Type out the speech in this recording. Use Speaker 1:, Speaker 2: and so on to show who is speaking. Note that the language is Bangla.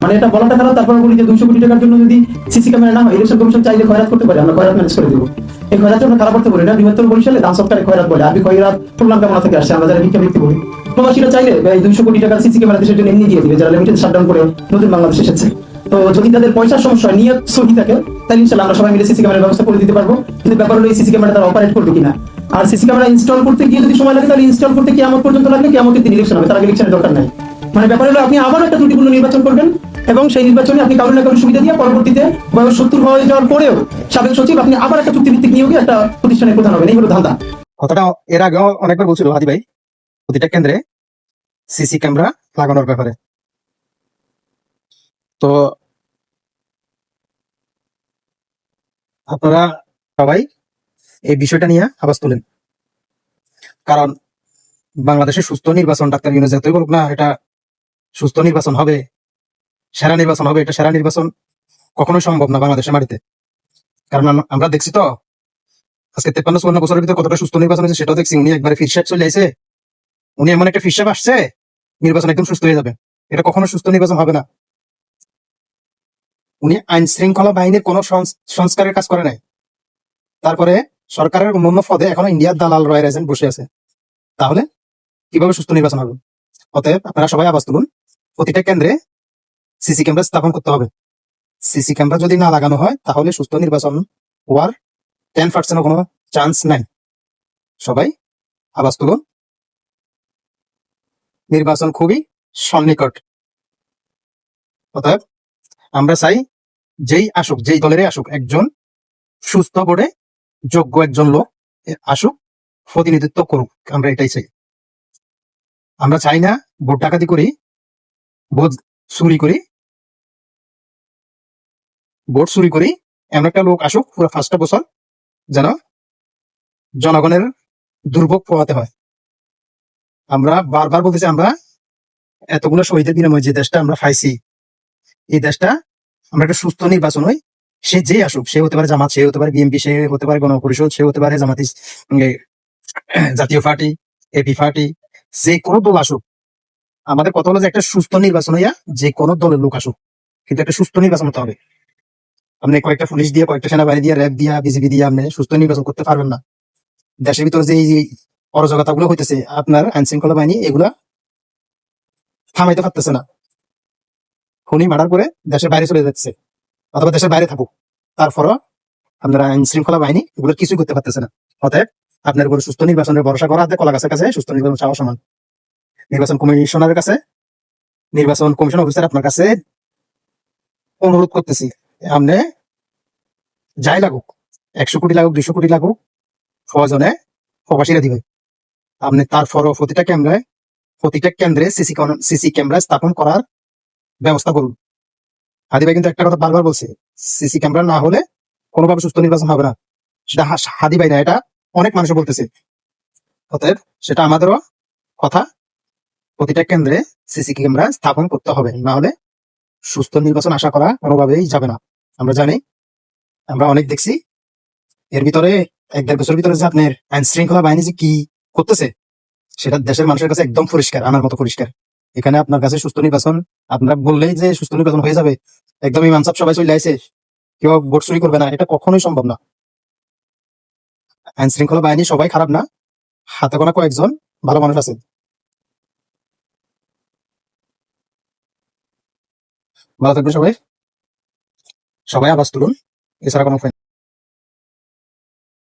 Speaker 1: মানে এটা বলাটা খারাপ তারপরে বলি যে দুশো কোটি টাকার জন্য যদি সিসি ক্যামেরা না হয় ইলেকশন কমিশন চাইলে খয়রাত করতে পারে, আমরা খয়রাত ম্যানেজ করে দেবো। এই খয়রাত আমরা খারাপ করতে বলি না, বৃহত্তর বরিশালে দান সরকারে খয়রাত বলে আমি খয়রাত শুনলাম কেমন থেকে আসছে আমরা যারা ভিক্ষা ব্যক্তি বলি। প্রবাসীরা চাইলে এই দুইশো কোটি টাকার সিসি ক্যামেরা দেশের জন্য এমনি দিয়ে দিবে, যারা লিমিটেড শাটডাউন করে নতুন বাংলাদেশ এসেছে। তো যদি তাদের পয়সার সমস্যা নিয়ত সহি থাকে, তাহলে ইনশাল্লাহ আমরা সবাই মিলে সিসি ক্যামেরার ব্যবস্থা করে দিতে পারব। কিন্তু ব্যাপার হলো এই সিসি ক্যামেরা তারা অপারেট করবে কিনা। আর সিসি ক্যামেরা ইনস্টল করতে গিয়ে যদি সময় লাগে, তাহলে ইনস্টল করতে কি আমার পর্যন্ত লাগবে কি আমাদের দিন ইলেকশন হবে, তার আগে ইলেকশনের দরকার নাই। মানে ব্যাপার হলো আপনি আবার একটা ত্রুটিপূর্ণ নির্বাচন করবেন এবং সেই নির্বাচনে আপনি কারোর না কারোর সুবিধা দিয়ে পরবর্তীতে বয়স সত্তর হয়ে যাওয়ার পরেও সাবেক সচিব আপনি আবার একটা চুক্তিভিত্তিক নিয়োগে একটা প্রতিষ্ঠানের প্রধান হবেন। এই হলো ধান্দা।
Speaker 2: কথাটা এর আগেও অনেকবার বলছিল হাদি ভাই। প্রতিটা কেন্দ্রে সিসি ক্যামেরা লাগানোর ব্যাপারে। তো আপনারা সবাই এই বিষয়টা নিয়ে আবাস তোলেন। কারণ বাংলাদেশে সুস্থ নির্বাচন, ডাক্তার ইউনুস যতই বলুক না, এটা সুস্থ নির্বাচন হবে সেরা নির্বাচন হবে, এটা সেরা নির্বাচন কখনোই সম্ভব না বাংলাদেশের মাটিতে। কারণ আম- আমরা দেখছি তো, আজকে তেপ্পান্ন চুয়ান্ন বছরের ভিতরে কতটা সুস্থ নির্বাচন হয়েছে সেটাও দেখছি। উনি একবারে ফিরসাপ চলে আইছে, উনি এমন একটা ফিরসাপ আসছে, নির্বাচন একদম সুস্থ হয়ে যাবে। এটা কখনো সুস্থ নির্বাচন হবে না। উনি আইন শৃঙ্খলা বাহিনীর কোন সংস্কারের কাজ করে নাই। তারপরে সরকারের অন্যান্য পদে এখনও ইন্ডিয়ার দালাল রয়ের এজেন্ট বসে আছে। তাহলে কীভাবে সুস্থ নির্বাচন হবে? অতএব আপনারা সবাই আবাস তুলুন। প্রতিটা কেন্দ্রে সিসি ক্যামেরা স্থাপন করতে হবে। সিসি ক্যামেরা যদি না লাগানো হয়, তাহলে সুস্থ নির্বাচন হওয়ার টেন পার্সেন্টও কোনো চান্স নাই। সবাই আবাস তুলুন নির্বাচন খুবই সন্নিকট। অতএব আমরা চাই যেই আসুক, যেই দলেরই আসুক, একজন সুস্থ করে যোগ্য একজন লোক আসুক, প্রতিনিধিত্ব করুক, আমরা এটাই চাই। আমরা চাই না ভোট ডাকাতি করি, ভোট চুরি করি ভোট চুরি করি, এমন একটা লোক আসুক, পুরো পাঁচটা বছর যেন জনগণের দুর্ভোগ পোহাতে হয়। আমরা বারবার বলতেছি, আমরা এতগুলো শহীদের বিনিময়ে যে দেশটা আমরা পাইছি, এই দেশটা আমরা একটা সুস্থ নির্বাচন হই, সে যে আসুক, সে হতে পারে জামাত, সে হতে পারে বিএনপি, সে হতে পারে গণপরিষদ, সে হতে পারে জামাতি জাতীয় পার্টি এপি পার্টি, যে কোনো দল আসুক। আমাদের কথা হলো যে একটা সুস্থ নির্বাচন হইয়া যে কোনো দলের লোক আসুক। কিন্তু একটা সুস্থ নির্বাচন হতে হবে। আপনি কয়েকটা পুলিশ দিয়ে, কয়েকটা সেনাবাহিনী দিয়ে, র্যাব দিয়া বিজেপি দিয়ে আপনি সুস্থ নির্বাচন করতে পারবেন না। দেশের ভিতরে যে অরাজকতা গুলো হইতেছে, আপনার আইন শৃঙ্খলা বাহিনী এগুলা থামাইতে পারতেছে না। খুনি মার্ডার করে দেশের বাইরে চলে যাচ্ছে, অথবা দেশের বাইরে থাকুক। তারপরও আপনারা আইন শৃঙ্খলা বাহিনী এগুলো কিছুই করতে পারতেছে না। অতএব আপনার উপর সুস্থ নির্বাচনের ভরসা করা হাতে কলা গাছের কাছে সুস্থ নির্বাচন চাওয়া সমান। নির্বাচন কমিশনারের কাছে, নির্বাচন কমিশন অফিসার আপনার কাছে অনুরোধ করতেছি। আপনি যাই লাগুক, একশো কোটি লাগুক দুশো কোটি লাগুক প্রয়োজনে প্রবাসীরা দিবে। আপনি তারপরও প্রতিটা ক্যামেরায়, প্রতিটা কেন্দ্রে সিসি সিসি ক্যামেরা স্থাপন করার ব্যবস্থা করুন। হাদি ভাই কিন্তু একটা কথা বারবার বলছে, সিসি ক্যামেরা না হলে কোনোভাবে সুস্থ নির্বাচন হবে না। সেটা হাদি ভাই না, এটা অনেক মানুষ বলতেছে। অতএব সেটা আমাদেরও কথা, প্রতিটা কেন্দ্রে সিসি ক্যামেরা স্থাপন করতে হবে, না হলে সুস্থ নির্বাচন আশা করা কোনোভাবেই যাবে না। আমরা জানি, আমরা অনেক দেখছি। এর ভিতরে, এক দেড় বছরের ভিতরে যে আপনার আইন শৃঙ্খলা বাহিনী যে কি করতেছে, সেটা দেশের মানুষের কাছে একদম পরিষ্কার আমার মতো পরিষ্কার। এখানে আপনার কাছে সুস্থ নির্বাচন, আপনার বললেই যে সুস্থ নির্বাচন হয়ে যাবে, একদম ইমাম সাহেব সবাই চলে আসে, কেউ ভোট চুরি করবে না, এটা কখনোই সম্ভব না। আইন শৃঙ্খলা বাহিনী সবাই খারাপ না, হাতে গোনা কয়েকজন ভালো মানুষ আছে। ভালো থাকবেন সবাই। সবাই আবাস তুলুন এছাড়া কোনো।